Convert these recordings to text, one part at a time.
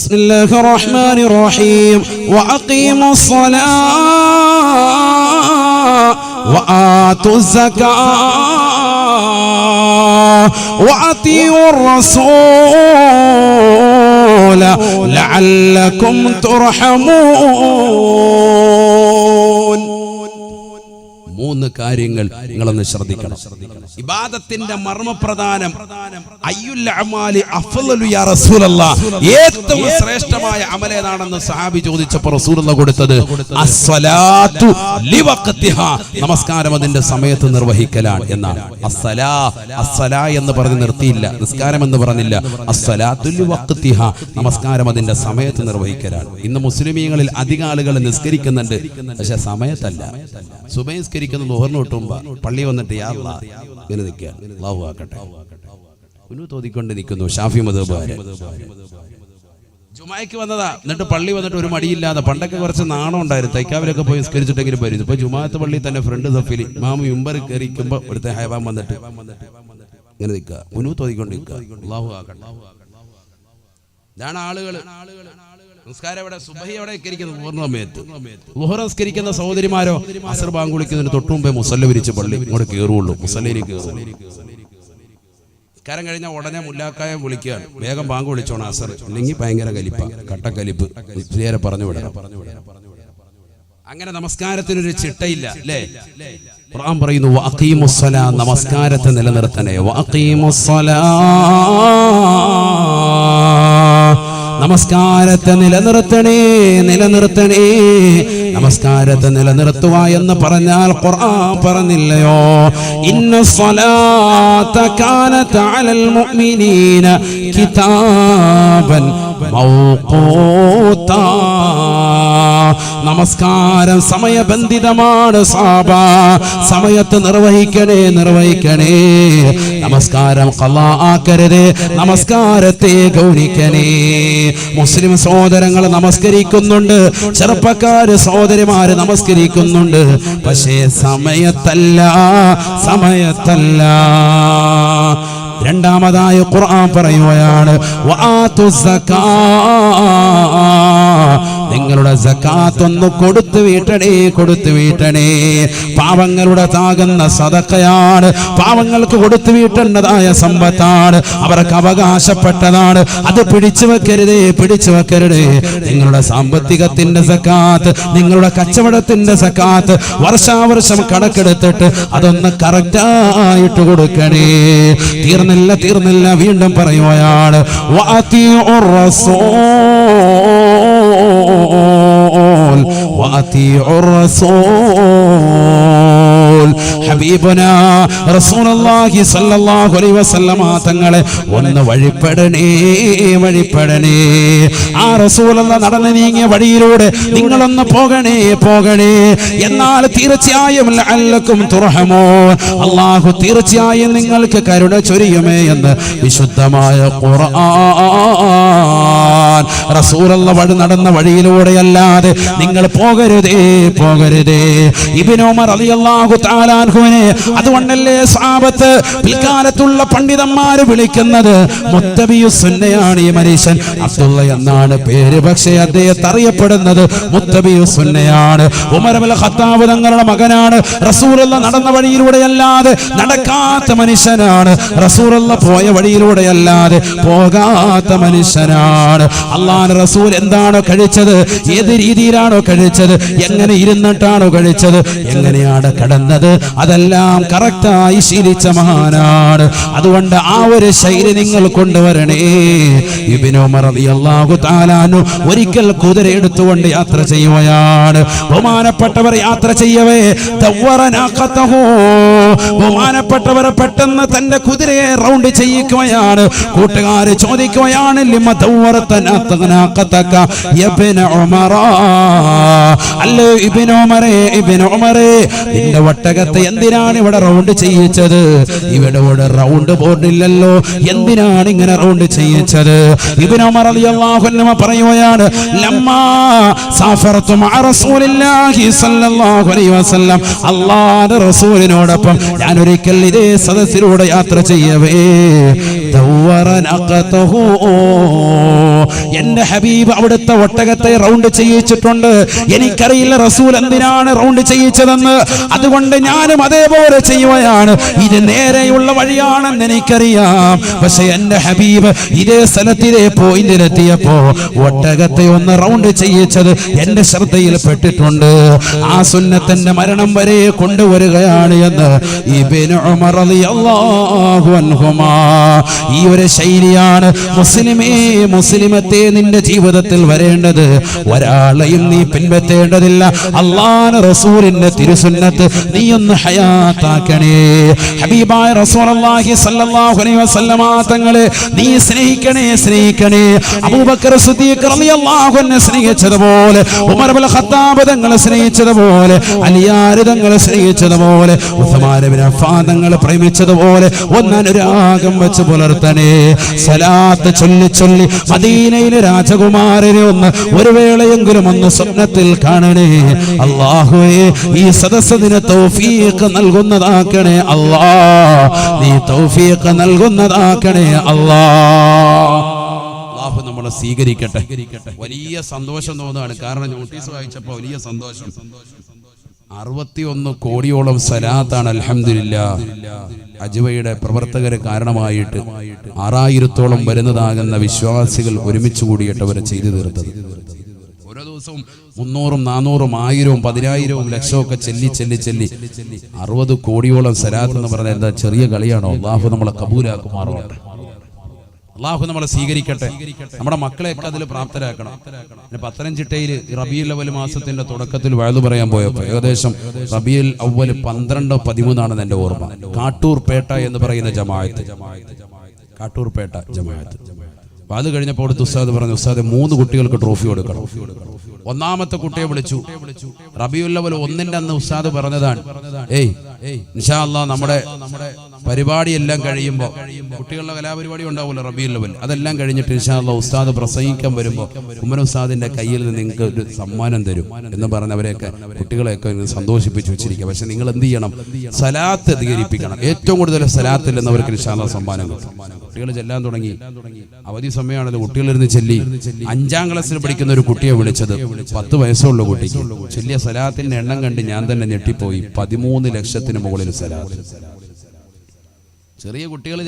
بسم الله الرحمن الرحيم. وأقيموا الصلاة وآتوا الزكاة وأطيعوا الرسول لعلكم ترحمون. മൂന്ന് കാര്യങ്ങൾ നിങ്ങളൊന്ന് ശ്രദ്ധിക്കണം. ഇബാദത്തിന്റെ മർമ്മപ്രധാനം ഏറ്റവും ശ്രേഷ്ഠമായ അമലേതാണെന്ന് സഹാബി ചോദിച്ചപ്പോൾ റസൂലുള്ള കൊടുത്തത്? നമസ്കാരം അതിന്റെ സമയത്ത് നിർവഹിക്കലാണ് എന്നാണ്. അസ്സലാ അസ്സലാ എന്ന് പറഞ്ഞ് നിർത്തിയില്ല. നിസ്കാരം എന്ന് പറഞ്ഞില്ല. നമസ്കാരം അതിന്റെ സമയത്ത് നിർവഹിക്കലാണ്. ഇന്ന് മുസ്ലിമീങ്ങളിൽ അധിക ആളുകൾ നിസ്കരിക്കുന്നുണ്ട്. പക്ഷെ സമയത്തല്ല. ലുഹറിന് കിട്ടുമ്പോ പള്ളി വന്നിട്ട് ഇങ്ങനെ നിൽക്കുകയാണ് അള്ളാഹു ആക്കട്ടെ. ഉന്നു ഷാഫി മതബാര് ജുമായ്ക്ക് വന്നതാ എന്നിട്ട് പള്ളി വന്നിട്ട് ഒരു മടിയില്ലാതെ പണ്ടൊക്കെ കുറച്ച് നാണം ഉണ്ടായിരുന്നു. തൈക്കാവിലൊക്കെ പോയി നിസ്കരിച്ചിട്ടെങ്കിലും വരും ഇപ്പൊ ജുമാഅത്ത് പള്ളി തന്നെ ഫ്രണ്ട് സഫിൽ മാമ മുമ്പർ കയറിക്കുമ്പോ ഇവിടുത്തെ ഹൈവാൻ വന്നിട്ട് ഇങ്ങനെ നിൽക്കുക. ഉന്നു തോതിക്കൊണ്ട് നിൽക്കുക ആക്കട്ടെ. ഇതാണ് ആളുകൾ നമസ്കാരം ഇവിടെ സുബഹി ഇരിക്കുന്നത് സഹോദരിമാരോ അസർ ബാങ്ക് വിളിക്കുന്നതിന് തൊട്ടു മുമ്പേ മുസല്ല വിരിച്ച് പള്ളി ഇങ്ങോട്ട് കയറുള്ളൂ മുസല്ലേ കയറുള്ളൂ നിസ്കാരം കഴിഞ്ഞാൽ ഉടനെ മുല്ലാക്കായ വിളിക്കുകയാണ്. വേഗം ബാങ്ക് വിളിച്ചോണം അസർ. അല്ലെങ്കിൽ ഭയങ്കര കലിപ്പ. കട്ടക്കലിപ്പ്. നേരെ പറഞ്ഞു വിടണം. അങ്ങനെ നമസ്കാരത്തിനൊരു ചിട്ടയില്ല അല്ലേ? ഖുർആൻ പറയുന്നു വഅഖീമുസ്സലാ നമസ്കാരത്തെ നിലനിർത്തണേ. വഅഖീമുസ്സലാ നമസ്കാരത്തെ നിലനിർത്തണേ നിലനിർത്തണേ. നമസ്കാരത്തെ നിലനിർത്തുക എന്ന് പറഞ്ഞാൽ ഖുർആൻ പറഞ്ഞില്ലയോ? ഇന്ന സ്വലാത്ത കാനത അലൽ മുഅ്മിനീന കിതാബൻ മൗഖൂതാ നമസ്കാരം. സമയബന്ധിതമാണ് സാബ. സമയത്ത് നിർവഹിക്കണേ നിർവഹിക്കണേ. നമസ്കാരം ഖലാ ആക്കരുത്. നമസ്കാരത്തെ ഗൗനിക്കണേ. മുസ്ലിം സഹോദരങ്ങൾ നമസ്കരിക്കുന്നുണ്ട്. ചെറുപ്പക്കാര് സഹോദരിമാര് നമസ്കരിക്കുന്നുണ്ട്. പക്ഷേ സമയത്തല്ല സമയത്തല്ല. രണ്ടാമതായി ഖുർആൻ പറയുകയാണ് നിങ്ങളുടെ സക്കാത്ത് ഒന്ന് കൊടുത്തു വീട്ടണേ കൊടുത്തു വീട്ടണേ. പാവങ്ങളുടെ താകുന്ന സതക്കയാണ്. പാവങ്ങൾക്ക് കൊടുത്തു വീട്ടേണ്ടതായ സമ്പത്താണ്. അവർക്ക് അവകാശപ്പെട്ടതാണ്. അത് പിടിച്ചു വെക്കരുതേ പിടിച്ചു വെക്കരുതേ. നിങ്ങളുടെ സാമ്പത്തികത്തിന്റെ സക്കാത്ത് നിങ്ങളുടെ കച്ചവടത്തിന്റെ സക്കാത്ത് വർഷാവർഷം കണക്കെടുത്തിട്ട് അതൊന്ന് കറക്റ്റായിട്ട് കൊടുക്കണേ. തീർന്നില്ല തീർന്നില്ല. വീണ്ടും പറയുകയാണ് വഅതിഉർ വഅതിഉർ റസൂൽ ഹബീബുന റസൂലുള്ളാഹി സ്വല്ലല്ലാഹു അലൈഹി വസല്ലമ തങ്ങളെ ഒന്ന് വഴിപ്പെടണേ വഴിപ്പെടണേ. ആ റസൂലുള്ള നടന്നു നീങ്ങിയ വഴിയിലൂടെ നിങ്ങളൊന്ന് പോകണേ പോകണേ. എന്നാൽ തീർച്ചയായും ലഅല്ലക്കും തുർഹമോ അള്ളാഹു തീർച്ചയായും നിങ്ങൾക്ക് കരുണ ചൊരിയുമേ എന്ന് വിശുദ്ധമായ ഖുർആൻ റസൂലുള്ള വഴി നടന്ന വഴിയിലൂടെ അല്ലാതെ നിങ്ങൾ പോകരുതേ പോകരുതേ. ഇബ്നുമർ റളിയല്ലാഹു താലാൻഹുവിനെ അതുകൊണ്ടല്ലേ സാപത്ത് പിൽക്കാലത്തുള്ള പണ്ഡിതന്മാര് വിളിക്കുന്നത്? മുത്തബിയു സുന്നയാണ് ഈ മനുഷ്യൻ. അബ്ദുള്ള എന്നാണ് പേര്. പക്ഷേ അദ്ദേഹത്തെ അറിയപ്പെടുന്നത് മുത്തബിയു സുന്നയാണ്. ഉമർ അൽ ഖത്താബ് തങ്ങളുടെ മകനാണ്. റസൂലുള്ള നടന്ന വഴിയിലൂടെ അല്ലാതെ നടക്കാത്ത മനുഷ്യനാണ്. റസൂലുള്ള പോയ വഴിയിലൂടെ അല്ലാതെ പോകാത്ത മനുഷ്യനാണ്. അള്ളാഹ് റസൂൽ എന്താണോ കഴിച്ചത് ഏത് രീതിയിലാണോ കഴിച്ചത് എങ്ങനെ ഇരുന്നിട്ടാണോ കഴിച്ചത് എങ്ങനെയാണ് കടന്നത് അതെല്ലാം കറക്റ്റായി ശീലിച്ച മഹാനാണ്. അതുകൊണ്ട് ആ ഒരു ശൈലി നിങ്ങൾ കൊണ്ടുവരണേ. ഒരിക്കൽ കുതിര എടുത്തുകൊണ്ട് യാത്ര ചെയ്യുകയാണ്. ബഹുമാനപ്പെട്ടവർ യാത്ര ചെയ്യവേ. ദവ്വറനാഖതഹു. ബഹുമാനപ്പെട്ടവർ പെട്ടെന്ന് തന്റെ കുതിരയെ റൗണ്ട് ചെയ്യിക്കുകയാണ്. കൂട്ടുകാർ ചോദിക്കുകയാണ് ലിമ ഉമറ അല്ലേ ഇബ്നു ഉമറേ ഉമറേ നിന്റെ ഒട്ടകത്തെ എന്തിനാണ് ഇവിടെ റൗണ്ട് ചെയ്യിച്ചത്? ഇവിടെ ഇവിടെ റൗണ്ട് ബോർഡില്ലല്ലോ എന്തിനാണ് ഇങ്ങനെ റൗണ്ട് ചെയ്യിച്ചത്? ഇബ്നു ഉമർ റളിയല്ലാഹു അൻഹു പറയുകയാണ് സല്ലല്ലാഹു അലൈഹി വസല്ലം. റസൂലിനോടൊപ്പം ഞാൻ ഒരിക്കൽ ഇതേ സദസ്സിലൂടെ യാത്ര ചെയ്യവേ. ദവ്വറനഖതഹു എന്റെ ഹബീബ് അവിടുത്തെ ഒട്ടകത്തെ റൗണ്ട് ചെയ്യിച്ചിട്ടുണ്ട്. എനിക്കറിയില്ല റസൂൽ എന്തിനാണ് റൗണ്ട് ചെയ്യിച്ചതെന്ന്. അതുകൊണ്ട് ഞാനും അതേപോലെ ചെയ്യുകയാണ്. ഇത് നേരെയുള്ള വഴിയാണെന്ന് എനിക്കറിയാം. പക്ഷെ എന്റെ ഹബീബ് ഇതേ സ്ഥലത്തിലെ പോയിന്റിലെത്തിയപ്പോ ഒട്ടകത്തെ ഒന്ന് റൗണ്ട് ചെയ്യിച്ചത് എന്റെ ശ്രദ്ധയിൽ പെട്ടിട്ടുണ്ട്. ആ സുന്നത്തിന്റെ മരണം വരെ കൊണ്ടുവരികയാണ് എന്ന് ഈ ഒരു ശൈലിയാണ് മുസ്ലിമേ മുസ്ലിമത്തെ നിന്റെ ജീവിതത്തിൽ വരേണ്ടത്? ഒരാളെയും നീ പിൻപറ്റേണ്ടതില്ല. അള്ളാന റസൂലിന്റെ തിരുസുന്നത്ത് നീ ഒന്ന് ഹയാത്താക്കണേ. ഹബീബായ റസൂലുള്ളാഹി സ്വല്ലല്ലാഹു അലൈഹി വസല്ലമ തങ്ങളെ നീ സ്നേഹിക്കണേ സ്നേഹിക്കണേ. അബൂബക്കർ സിദ്ദീഖ് റളിയല്ലാഹു അൻഹു സ്നേഹിച്ചതുപോലെ ഉമർ ഇബ്നുൽ ഖത്താബ് തങ്ങളെ സ്നേഹിച്ചതുപോലെ അലിയാർ തങ്ങളെ സ്നേഹിച്ചതുപോലെ ഉസ്മാൻ ഇബ്നു അഫ്ഫാൻ തങ്ങളെ പ്രേമിച്ചതുപോലെ ഒന്നനുരാഗം വെച്ച് പുലർത്തണേ. സലാത്ത് ചൊല്ലി ചൊല്ലി മദീനയിലെ രാജകുമാരനെ ഒന്ന് ഒരു വേളയെങ്കിലും ഒന്ന് സ്വപ്നത്തിൽ കാണണേ. അള്ളാഹുവേ ഈ സദസ്സതിന് തൗഫീഖ് നൽകുന്നതാക്കണേ അല്ലാ. നീ തൗഫീഖ് നൽകുന്നതാക്കണേ അള്ളാഹു നമ്മളെ സ്വീകരിക്കട്ടെ. വലിയ സന്തോഷം തോന്നുകയാണ്. കാരണം നോട്ടീസ് വായിച്ചപ്പോൾ വലിയ സന്തോഷം. അറുപത്തിയൊന്ന് കോടിയോളം സലാത്താണ് അലഹമില്ല അജുവയുടെ പ്രവർത്തകര് കാരണമായിട്ട് ആറായിരത്തോളം വരുന്നതാകുന്ന വിശ്വാസികൾ ഒരുമിച്ച് കൂടിയിട്ട് അവരെ ചെയ്തു തീർത്തത്. ഓരോ ദിവസവും മുന്നൂറും നാനൂറും ആയിരവും പതിനായിരവും ലക്ഷവും ഒക്കെ ചെല്ലി ചെല്ലി ചെല്ലി. അറുപത് കോടിയോളം സലാത്ത് എന്ന് പറഞ്ഞാൽ എന്താ ചെറിയ കളിയാണോ? അള്ളാഹു നമ്മളെ കബൂലാക്കുമാറോട്ടെ അള്ളാഹു നമ്മളെ സ്വീകരിക്കട്ടെ. നമ്മുടെ മക്കളെയൊക്കെ അതിൽ പ്രാപ്തരാക്കണം. പിന്നെ പത്തനംതിട്ടയിൽ റബിയുൽ അവൽ മാസത്തിന്റെ തുടക്കത്തിൽ വഴുതു പറയാൻ പോയപ്പോൾ ഏകദേശം റബിയുൽ അവൽ പന്ത്രണ്ട് പതിമൂന്നാണെന്ന് എന്റെ ഓർമ്മ. കാട്ടൂർ പേട്ട എന്ന് പറയുന്ന ജമായത്ത് കാട്ടൂർ പേട്ട ജമായത്ത് അപ്പൊ അത് കഴിഞ്ഞപ്പോൾ അടുത്ത് ഉസ്താദ് പറഞ്ഞു ഉസ്താദ് മൂന്ന് കുട്ടികൾക്ക് ട്രോഫി കൊടുക്കണം. ഒന്നാമത്തെ കുട്ടിയെ വിളിച്ചു. റബിയുല്ലവൽ ഒന്നിന്റെ അന്ന് ഉസ്താദ് പറഞ്ഞതാണ് ഏയ് ഇൻഷാ നമ്മുടെ നമ്മുടെ പരിപാടിയെല്ലാം കഴിയുമ്പോൾ കുട്ടികളുടെ കലാപരിപാടി ഉണ്ടാവുമല്ലോ റബിയിൽ അതെല്ലാം കഴിഞ്ഞിട്ട് ഇൻഷാ അല്ലാ ഉസ്താദ് പ്രസംഗിക്കാൻ വരുമ്പോൾ ഉമ്മൻ ഉസ്താദിന്റെ കയ്യിൽ നിന്ന് നിങ്ങൾക്ക് ഒരു സമ്മാനം തരും എന്ന് പറഞ്ഞ് അവരെയൊക്കെ കുട്ടികളെയൊക്കെ സന്തോഷിപ്പിച്ചു വെച്ചിരിക്കുക. പക്ഷെ നിങ്ങൾ എന്ത് ചെയ്യണം? സലാത്ത് അധികരിപ്പിക്കണം. ഏറ്റവും കൂടുതൽ സലാത്തിൽ എന്നവർക്ക് ഇൻഷാ അല്ലാ സമ്മാനം കിട്ടും. കുട്ടികൾ ചെല്ലാൻ തുടങ്ങി. അവധി സമയമാണല്ലോ. കുട്ടികളിരുന്ന് ചെല്ലി. അഞ്ചാം ക്ലാസ്സിൽ പഠിക്കുന്ന ഒരു കുട്ടിയെ വിളിച്ചത്. പത്ത് വയസ്സുള്ള കുട്ടിക്ക്. ചെല്ലിയ സലാത്തിന്റെ എണ്ണം കണ്ട് ഞാൻ തന്നെ ഞെട്ടിപ്പോയി. പതിമൂന്ന് ലക്ഷത്തിന് മുകളിൽ സലാത്ത് ചെറിയ കുട്ടികൾ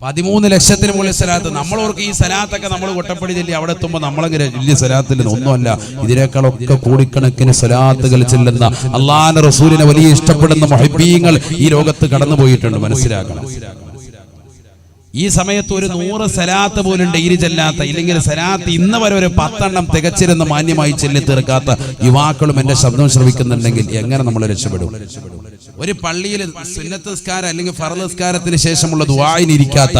പതിമൂന്ന് ലക്ഷത്തിന് മുകളിൽ സലാത്ത് നമ്മളോർക്ക് ഈ സലാത്തൊക്കെ നമ്മൾ കൊട്ടപ്പടി ചെല്ലി അവിടെ എത്തുമ്പോൾ നമ്മളെങ്ങനെ വലിയ സലാത്തിൽ ഒന്നുമല്ല. ഇതിനേക്കാളൊക്കെ കോടിക്കണക്കിന് സലാത്തുകൾ ചെല്ലുന്ന അള്ളാഹാന്റെ റസൂലിനെ വലിയ ഇഷ്ടപ്പെടുന്ന മൊഹബീങ്ങൾ ഈ ലോകത്ത് കടന്നുപോയിട്ടുണ്ട്. മനസ്സിലാക്കണം. ഈ സമയത്ത് ഒരു നൂറ് സലാത്ത് പോലും ഡെയിലി ചെല്ലാത്ത ഇല്ലെങ്കിൽ സലാത്ത് ഇന്ന് വരെ ഒരു പത്തെണ്ണം തികച്ചിരുന്ന് മാന്യമായി ചെല്ലി തീർക്കാത്ത യുവാക്കളും എന്റെ ശബ്ദം ശ്രമിക്കുന്നുണ്ടെങ്കിൽ എങ്ങനെ നമ്മൾ രക്ഷപ്പെടും? ഒരു പള്ളിയിൽ സുന്നത്ത് നിസ്കാരം അല്ലെങ്കിൽ ഫറദ് നിസ്കാരത്തിന് ശേഷമുള്ള ദുആന് ഇരിക്കാത്ത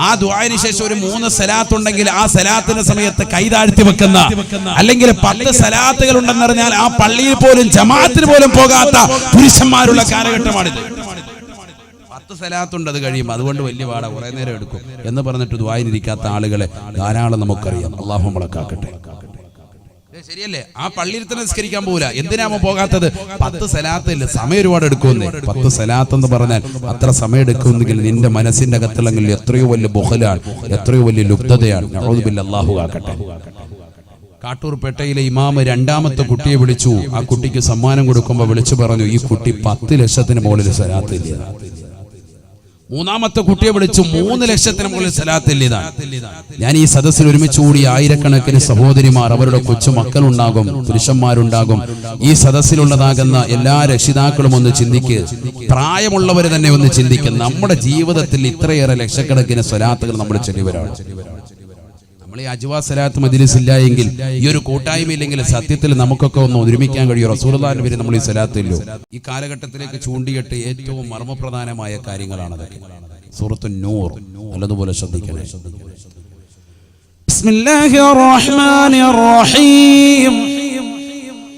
ആ ദുവായിന് ശേഷം ഒരു മൂന്ന് സലാത്ത് ഉണ്ടെങ്കിൽ ആ സലാത്തിന്റെ സമയത്ത് കൈതാഴ്ത്തി വെക്കുന്ന അല്ലെങ്കിൽ പത്ത് സലാത്തുകൾ ഉണ്ടെന്നറിഞ്ഞാൽ ആ പള്ളിയിൽ പോലും ജമാഅത്തിന് പോലും പോകാത്ത പുരുഷന്മാരുള്ള കാലഘട്ടമാണിത്. പത്ത് സ്ഥലത്തുണ്ട് അത് കഴിയും. അതുകൊണ്ട് വലിയ പാട കുറെ നേരം എടുക്കും. എന്ന് പറഞ്ഞിട്ട് ദ്വായനിരിക്കാത്ത ആളുകളെ ധാരാളം നമുക്കറിയാം. അള്ളാഹു മുളക്കാക്കട്ടെ കാക്കട്ടെ. ശരിയല്ലേ? ആ പള്ളിയിൽ തന്നെ നിസ്കരിക്കാൻ പോകില്ല എന്തിനാമോ പോകാത്തത്? പത്ത് സലാത്തില്ല? സമയം ഒരുപാട് എടുക്കുമെന്നേ. പത്ത് സലാത്ത് എന്ന് പറഞ്ഞാൽ അത്ര സമയം എടുക്കുമെന്നെങ്കിൽ നിന്റെ മനസ്സിന്റെ അകത്തിലെങ്കിൽ എത്രയോ വലിയ ബുഹലാണ് എത്രയോ വലിയ നഊദുബില്ലാ, അള്ളാഹു ആക്കട്ടെ കാട്ടൂർ പേട്ടയിലെ ഇമാമ് രണ്ടാമത്തെ കുട്ടിയെ വിളിച്ചു. ആ കുട്ടിക്ക് സമ്മാനം കൊടുക്കുമ്പോൾ വിളിച്ചു പറഞ്ഞു ഈ കുട്ടി പത്ത് ലക്ഷത്തിന് മുകളിൽ സലാത്തില്ല മൂന്നാമത്തെ കുട്ടിയെ വിളിച്ചു മൂന്ന് ലക്ഷത്തിന് മുകളിൽ സലാത്തില്ല ഞാൻ ഈ സദസ്സിൽ ഒരുമിച്ച് കൂടി ആയിരക്കണക്കിന് സഹോദരിമാർ അവരുടെ കൊച്ചു മക്കളുണ്ടാകും പുരുഷന്മാരുണ്ടാകും. ഈ സദസ്സിലുള്ളതാകുന്ന എല്ലാ രക്ഷിതാക്കളും ഒന്ന് ചിന്തിക്ക്. പ്രായമുള്ളവർ തന്നെ ഒന്ന് ചിന്തിക്കുക നമ്മുടെ ജീവിതത്തിൽ ഇത്രയേറെ ലക്ഷക്കണക്കിന് സ്വലാത്തുകൾ നമ്മൾ ചെല്ലിവരാണ്. നമ്മൾ ഈ അജ്വാ സലാത്ത് മജിലിസ് ഇല്ല എങ്കിൽ ഈ ഒരു കൂട്ടായ്മ ഇല്ലെങ്കിൽ സത്യത്തിൽ നമുക്കൊക്കെ ഒന്ന് ഒരുമിക്കാൻ കഴിയും റസൂർദാൻ വരെ നമ്മൾ ഈ സലാത്തില്ലോ ഈ കാലഘട്ടത്തിലേക്ക് ചൂണ്ടിയിട്ട് ഏറ്റവും മർമ്മപ്രധാനമായ കാര്യങ്ങളാണ് അതൊക്കെ സൂറത്തു നൂർ നല്ലതുപോലെ ശ്രദ്ധിക്കണേ بسم الله الرحمن الرحيم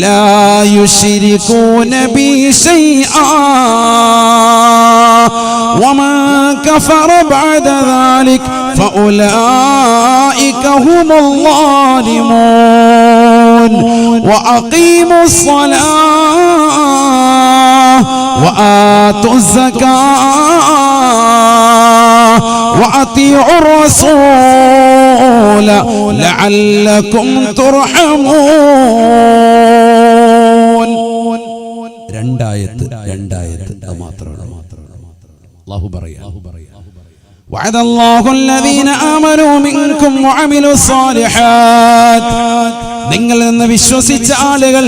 لا يشركون بي شيئا. ومن كفر بعد ذلك فأولئك هم الظالمون. وأقيموا الصلاة وآتوا الزكاة وأطيعوا الرسول لعلكم ترحمون രണ്ടായത്ത് രണ്ടായത്ത് അത് മാത്രമാണ് അള്ളാഹു പറയാ وعد الله الذين آمنوا منكم وعملوا الصالحات നിങ്ങളിൽ നിന്ന് വിശ്വസിച്ച ആളുകൾ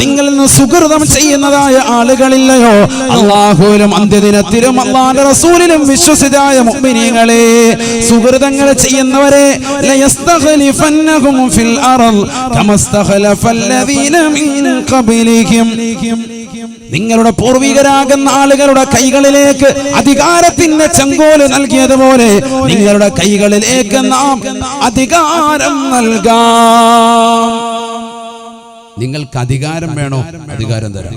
നിങ്ങളിൽ നിന്ന് സുഹൃതം ചെയ്യുന്നതായ ആളുകളില്ലയോ അള്ളാഹുവിലും അന്ത്യദിനത്തിലും അള്ളാന്റെ റസൂലിലും വിശ്വസിതായ മുഅ്മിനീങ്ങളെ സുഹൃതങ്ങൾ ചെയ്യുന്നവരെ ലയസ്തഖലിഫന്നഹും ഫിൽ അർള് കമസ്തഖലഫല്ലദീന മിൻ ഖബലിഹിം നിങ്ങളുടെ പൂർവികരാകുന്ന ആളുകളുടെ കൈകളിലേക്ക് അധികാരത്തിന്റെ ചെങ്കോൽ നൽകിയതുപോലെ നിങ്ങളുടെ കൈകളിലേക്ക് നാം അധികാരം നൽകാം. നിങ്ങൾക്ക് അധികാരം വേണോ? അധികാരം തരാം.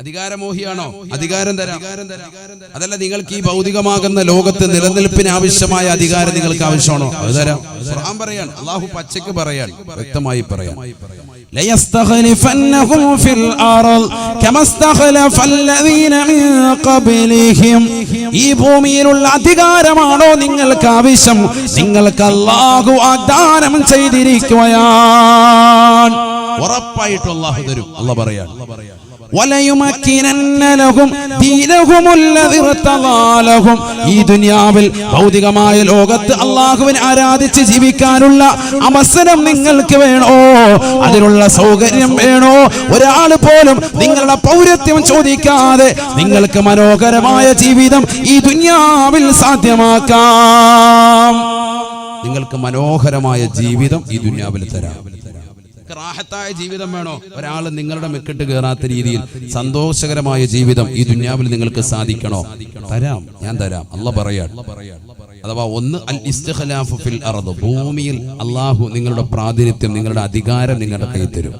അധികാരമോഹിയാണോ? അധികാരം തരാം. അതല്ല നിങ്ങൾക്ക് ഈ ഭൗതികമാകുന്ന ലോകത്ത് നിലനിൽപ്പിന് ആവശ്യമായ അധികാരം നിങ്ങൾക്ക് ആവശ്യമാണോ? അത് തരാം. പറയാണ് അള്ളാഹു പച്ചയ്ക്ക് പറയാണ് വ്യക്തമായി പറയാം ليستخلفنهم في الأرض كما استخلف الذين من قبلهم ഈ ഭൂമിയിലുള്ള അധികാരമാണോ നിങ്ങൾക്ക് ആവശ്യം നിങ്ങൾക്ക് അള്ളാഹു വാഗ്ദാനം ചെയ്തിരിക്കുകയാണ് ഉറപ്പായിട്ടും അള്ളാഹു തരും അല്ല പറയാൻ ഈ ദുനിയാവിൽ ഭൗതികമായ ലോകത്ത് അള്ളാഹുവിനെ ആരാധിച്ച് ജീവിക്കാനുള്ള അവസരം നിങ്ങൾക്ക് വേണോ? അതിനുള്ള സൗകര്യം വേണോ? ഒരാൾ പോലും നിങ്ങളുടെ പൗരത്വം ചോദിക്കാതെ നിങ്ങൾക്ക് മനോഹരമായ ജീവിതം ഈ ദുനിയാവിൽ സാധ്യമാക്കാം. നിങ്ങൾക്ക് മനോഹരമായ ജീവിതം ഈ ദുനിയാവിൽ തരാം. റാഹത്തായ ജീവിതം വേണോ? ഒരാൾ നിങ്ങളുടെ മെക്കിട്ട് കയറാത്ത രീതിയിൽ സന്തോഷകരമായ ജീവിതം ഈ ദുന്യാവിൽ നിങ്ങൾക്ക് സാധിക്കണോ? തരാം ഞാൻ തരാം. അല്ല പറയാ അഥവാ ഒന്ന് അൽ ഫിൽ ഭൂമിയിൽ അള്ളാഹു നിങ്ങളുടെ പ്രാതിനിധ്യം നിങ്ങളുടെ അധികാരം നിങ്ങളുടെ കൈ തരും.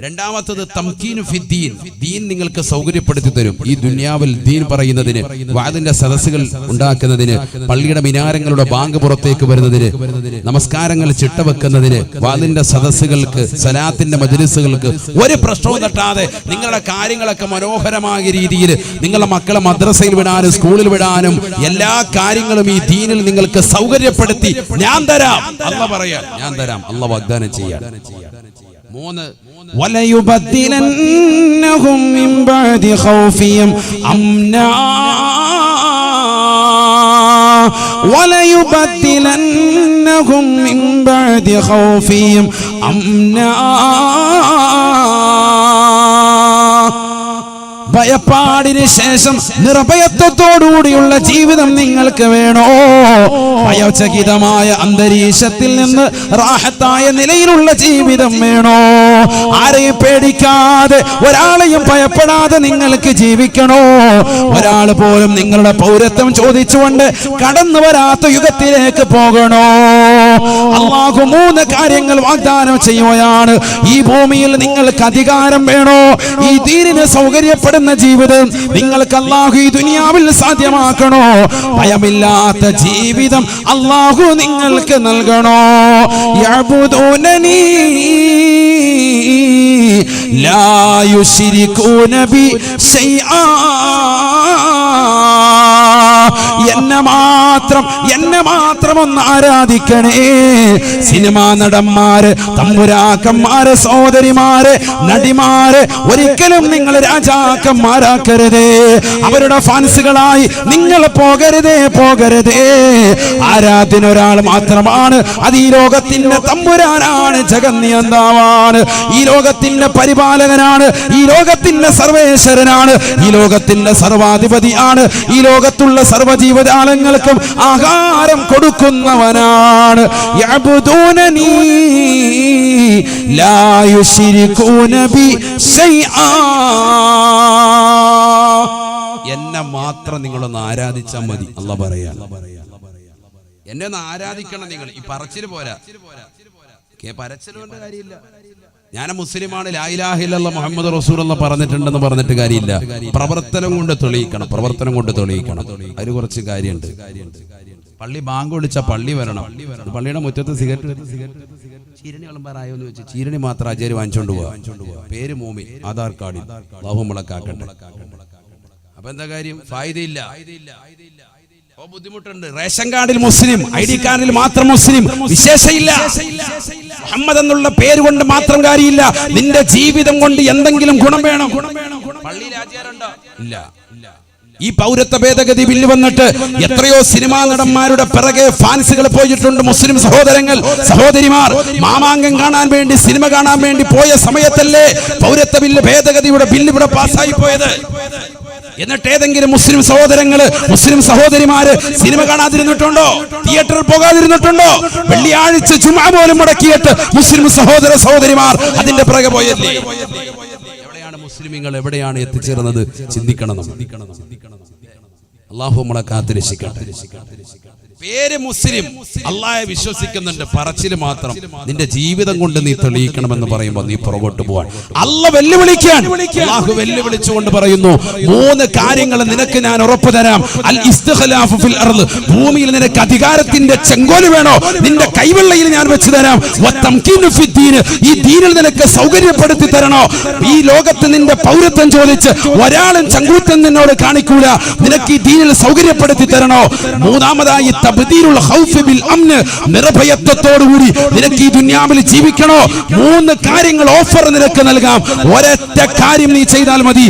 രണ്ടാമത്തത് തംകീനു ഫിദ്ദീൻ ദീൻ. നിങ്ങൾക്ക് സൗകര്യപ്പെടുത്തി തരും. ഈ ദുന്യാവിൽ ദീൻ പറയുന്നതിന് വാദിന്റെ സദസ്സുകൾ ഉണ്ടാക്കുന്നതിന് പള്ളിയുടെ മിനാരങ്ങളുടെ ബാങ്ക് പുറത്തേക്ക് വരുന്നതിന് നമസ്കാരങ്ങൾ ചിട്ടവെക്കുന്നതിന് വാദിന്റെ സദസ്സുകൾക്ക് സലാത്തിന്റെ മജലിസുകൾക്ക് ഒരു പ്രശ്നവും തട്ടാതെ നിങ്ങളുടെ കാര്യങ്ങളൊക്കെ മനോഹരമായ രീതിയിൽ നിങ്ങളുടെ മക്കളെ മദ്രസയിൽ വിടാനും സ്കൂളിൽ വിടാനും എല്ലാ കാര്യങ്ങളും ഈ ദീനിൽ നിങ്ങൾക്ക് സൗകര്യപ്പെടുത്തി ഞാൻ തരാം. അല്ല പറയാം. ഞാൻ തരാം. അല്ല വാഗ്ദാനം ചെയ്യാൻ മൂന്ന് وليبدلنهم من بعد خوفهم أمنا وليبدلنهم من بعد خوفهم أمنا ഭയപ്പാടിന് ശേഷം നിർഭയത്വത്തോടുകൂടിയുള്ള ജീവിതം നിങ്ങൾക്ക് വേണോ? ഭയചകിതമായ അന്തരീക്ഷത്തിൽ നിന്ന് റാഹത്തായ നിലയിലുള്ള ജീവിതം വേണോ? ആരെയും പേടിക്കാതെ ഒരാളെയും ഭയപ്പെടാതെ നിങ്ങൾക്ക് ജീവിക്കണോ? ഒരാൾ പോലും നിങ്ങളുടെ പൗരത്വം ചോദിച്ചുകൊണ്ട് കടന്നു വരാത്ത യുഗത്തിലേക്ക് പോകണോ? അള്ളാഹു മൂന്ന് കാര്യങ്ങൾ വാഗ്ദാനം ചെയ്യുകയാണ്. ഈ ഭൂമിയിൽ നിങ്ങൾക്ക് അധികാരം വേണോ? ഈ തീരിന് സൗകര്യപ്പെടുന്ന ജീവിതം നിങ്ങൾക്ക് അള്ളാഹു ഈ ദുനിയാവിൽ സാധ്യമാക്കണോ? ഭയമില്ലാത്ത ജീവിതം അള്ളാഹു നിങ്ങൾക്ക് നൽകണോ? ലായുശിരി ലാ യുശ്രികൂന ബി ശൈആ എന്നെ മാത്രം എന്നെ മാത്രം ഒന്ന് ആരാധിക്കണേ. സിനിമാ നടന്മാര് തമ്പുരാക്കന്മാര് സഹോദരിമാര് നടിമാര് ഒരിക്കലും നിങ്ങൾ രാജാക്കന്മാരാക്കരുതേ. അവരുടെ ഫാൻസുകളായി നിങ്ങൾ പോകരുതേ പോകരുതേ. ആരാധന ഒരാൾ മാത്രമാണ് അത് ഈ ലോകത്തിന്റെ തമ്പുരാനാണ് ജഗന്നിയന്താവാണ്. ഈ ലോകത്തിന്റെ പരിപാലകനാണ് ഈ ലോകത്തിന്റെ സർവേശ്വരനാണ് ഈ ലോകത്തിന്റെ സർവാധിപതിയാണ് ഈ ലോകത്തുള്ള സർവജീവജാലങ്ങൾക്കും ആഹാരം കൊടുക്കുന്നവനാണ്. എന്നെ മാത്രം നിങ്ങളൊന്ന് ആരാധിച്ചാൽ മതി. അല്ല പറയാ. എന്നെ ഒന്ന് ആരാധിക്കണം നിങ്ങൾ. ഈ പറച്ചിൽ പോരാ. കേ പരച്ചിൽ കൊണ്ട് കാര്യമില്ല. ഞാൻ മുസ്ലിമാണ് ലായിലാഹില്ല മുഹമ്മദ് റസൂൽ എന്ന് പറഞ്ഞിട്ടുണ്ടെന്ന് പറഞ്ഞിട്ട് കാര്യമില്ല. പ്രവർത്തനം കൊണ്ട് തെളിയിക്കണം പ്രവർത്തനം കൊണ്ട് തെളിയിക്കണം. അതിന് കുറച്ച് കാര്യമുണ്ട്. പള്ളി ബാങ്ക് വിളിച്ച പള്ളി വരണം. പള്ളിയുടെ മുറ്റത്ത് സിഗരറ്റ് ചീരണി കളമ്പാറായോ എന്ന് വെച്ച് ചീരണി മാത്രം അജയർ വാങ്ങിച്ചോണ്ട് പോവാ. പേര് മോമി ആധാർ കാർഡിൽ ബാഹുമുളക്കാക്കട്ടെ അപ്പൊ എന്താ കാര്യം? ഫായിദയില്ല. ഓ ബുദ്ധിമുട്ടുണ്ട്. റേഷൻ കാർഡിൽ മുസ്ലിം ഐ ഡി കാർഡിൽ മാത്രം മുസ്ലിം. വിശേഷയില്ല. മുഹമ്മദ് എന്നുള്ള പേര് കൊണ്ട് മാത്രം കാര്യമില്ല. നിന്റെ ജീവിതം കൊണ്ട് എന്തെങ്കിലും ഗുണം വേണം. ഇല്ല. ഈ പൗരത്വ ഭേദഗതി ബില്ല് വന്നിട്ട് എത്രയോ സിനിമാ നടന്മാരുടെ പിറകെ ഫാൻസുകൾ പോയിട്ടുണ്ട്. മുസ്ലിം സഹോദരങ്ങൾ സഹോദരിമാർ മാമാങ്കം കാണാൻ വേണ്ടി സിനിമ കാണാൻ വേണ്ടി പോയ സമയത്തല്ലേ പൗരത്വ ബില്ല് ഭേദഗതിയുടെ ബില്ല് ഇവിടെ പാസ്സായി പോയത്? എന്നിട്ട് ഏതെങ്കിലും മുസ്ലിം സഹോദരങ്ങൾ മുസ്ലിം സഹോദരിമാര് സിനിമ കാണാതിരുന്നിട്ടുണ്ടോ? തിയേറ്ററിൽ പോകാതിരുന്നിട്ടുണ്ടോ? വെള്ളിയാഴ്ച ചുമ പോലും മുടക്കിയിട്ട് മുസ്ലിം സഹോദര സഹോദരിമാർ അതിന്റെ പിറകെ പോയല്ലേ? എവിടെയാണ് മുസ്ലിമീങ്ങൾ? എവിടെയാണ് എത്തിച്ചേർന്നത്? ചിന്തിക്കണം നമ്മൾ. അള്ളാഹു നമ്മളെ കാത്തിരക്ഷിക്കട്ടെ. പേര് മുസ്ലിം. അള്ളാഹെ വിശ്വസിക്കുന്നുണ്ട് പറച്ചിൽ മാത്രം നിന്റെ ജീവിതം കൊണ്ട് നീ തെളിയിക്കണമെന്ന് പറയുമ്പോൾ നീ പുറകോട്ട് പോവാൻ. അല്ല വെല്ലുവിളിക്കാൻ. അള്ളാഹു വെല്ലുവിളിച്ചുകൊണ്ട് പറയുന്നു മൂന്ന് കാര്യങ്ങൾ നിനക്ക് ഞാൻ ഉറപ്പു തരാം. അൽ ഫിൽ ഭൂമിയിൽ നിനക്ക് അധികാരത്തിന്റെ ചെങ്കോൽ വേണോ? നിന്റെ കൈവെള്ളയിൽ ഞാൻ വെച്ചു തരാം. ഈ ദീനിൽ നിനക്ക് സൗകര്യപ്പെടുത്തി തരണോ? ഈ ലോകത്ത് നിന്റെ പൗരത്വം ചോദിച്ച് ഒരാളും ചങ്കൂറ്റം നിന്നോട് കാണിക്കൂല. നിനക്ക് ഈ ദീനിൽ സൗകര്യപ്പെടുത്തി തരണോ? മൂന്നാമതായി തബ്ദീലുൽ ഖൗഫ് ബിൽ അംന് നിർഭയത്വത്തോടുകൂടി നിനക്ക് ഈ ദുനിയാവിൽ ജീവിക്കണോ? മൂന്ന് കാര്യങ്ങൾ ഓഫർ നിനക്ക് നൽകാം. ഒരൊറ്റ കാര്യം നീ ചെയ്താൽ മതി.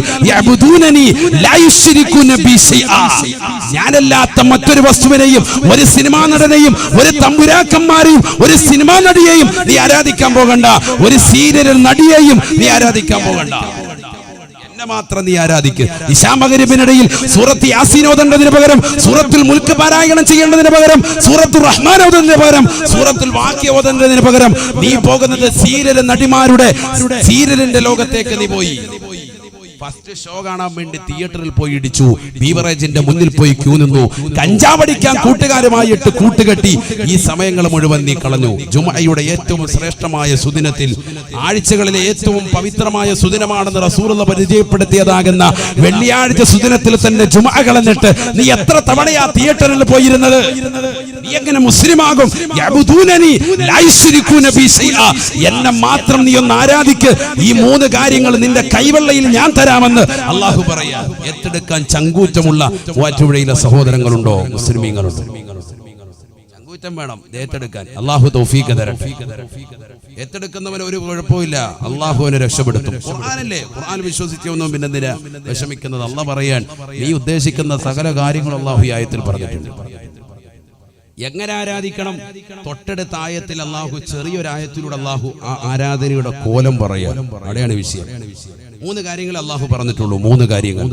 ഞാനല്ലാത്ത മറ്റൊരു വസ്തുവിനെയും ഒരു സിനിമാ നടനെയും ഒരു തമ്പുരാക്കന്മാരെയും ഒരു സിനിമാ നടിയെയും നീ ആരാധിക്കാൻ പോകണ്ട. ഒരു സീരിയൽ നടിയെയും നീ ആരാധിക്കാൻ പോകണ്ട. എന്നെ മാത്രം നീ ആരാധിക്ക്. ഇശാമകരിപ്പിനിടയിൽ സൂറത്ത് യാസീൻ ഓതേണ്ടതിന് പകരം സൂറത്തുൽ മുൽക്ക് പാരായണം ചെയ്യേണ്ടതിന് പകരം സൂറത്തുൽ റഹ്മാൻ ഓതുന്നതിന് പകരം സൂറത്തുൽ വാക്യ ഓതേണ്ടതിന് പകരം നീ പോകുന്നത് സീരിയൽ നടിമാരുടെ സീരിയലിന്റെ ലോകത്തേക്ക് നീ പോയി. ഫസ്റ്റ് ഷോ കാണാൻ വേണ്ടി തിയേറ്ററിൽ പോയി ഇടിച്ചു. ബീവറേജിന്റെ മുന്നിൽ പോയി ക്യൂ നിന്നു. കഞ്ചാവടിക്കാൻ കൂട്ടുകാരുമായിട്ട് കൂട്ടുകെട്ടി. ഈ സമയങ്ങൾ മുഴുവൻ നീ കളഞ്ഞു. ജുമയുടെ ഏറ്റവും ശ്രേഷ്ഠമായ സുദിനത്തിൽ ആഴ്ചകളിലെ ഏറ്റവും പവിത്രമായ സുദിനമാണെന്ന് റസൂറുള്ള പരിചയപ്പെടുത്തിയതാകുന്ന വെള്ളിയാഴ്ച സുദിനത്തിൽ തന്നെ ജുമ കളഞ്ഞിട്ട് നീ എത്ര തവണയാ തിയേറ്ററിൽ പോയിരുന്നത്? നീ എങ്ങനെ മുസ്ലിമാകും. എന്നെ മാത്രം നീ ഒന്ന് ആരാധിക്ക്. ഈ മൂന്ന് കാര്യങ്ങൾ നിന്റെ കൈവെള്ളയിൽ ഞാൻ തരാമെന്ന് അള്ളാഹു പറയാ. ഏറ്റെടുക്കാൻ ചങ്കൂറ്റമുള്ള വാറ്റുപുഴയിലെ സഹോദരങ്ങളുണ്ടോ? മുസ്ലിമീങ്ങളുണ്ടോ? ചങ്കൂറ്റം വേണം. ഏറ്റെടുക്കാൻ. അള്ളാഹു തൗഫീഖ് തരട്ടെ. ഏറ്റെടുക്കുന്നവന് ഒരു കുഴപ്പമില്ല അള്ളാഹുവിനെ രക്ഷപ്പെടുത്തും. ഖുർആനല്ലേ? ഖുർആൻ വിശ്വസിച്ചൊന്നും പിന്നെ എന്തിനാ വിഷമിക്കുന്നത്. അല്ല പറയാൻ നീ ഉദ്ദേശിക്കുന്ന സകല കാര്യങ്ങളും അള്ളാഹു ആയത്തിൽ പറഞ്ഞിട്ടുണ്ട്. എങ്ങനെ ആരാധിക്കണം? തൊട്ടടുത്ത ആയത്തിൽ അള്ളാഹു ചെറിയൊരായത്തിലൂടെ അള്ളാഹു ആ ആരാധനയുടെ കോലം പറയാം അവിടെയാണ് വിഷയം. മൂന്ന് കാര്യങ്ങൾ അള്ളാഹു പറഞ്ഞിട്ടുള്ളൂ. മൂന്ന് കാര്യങ്ങൾ.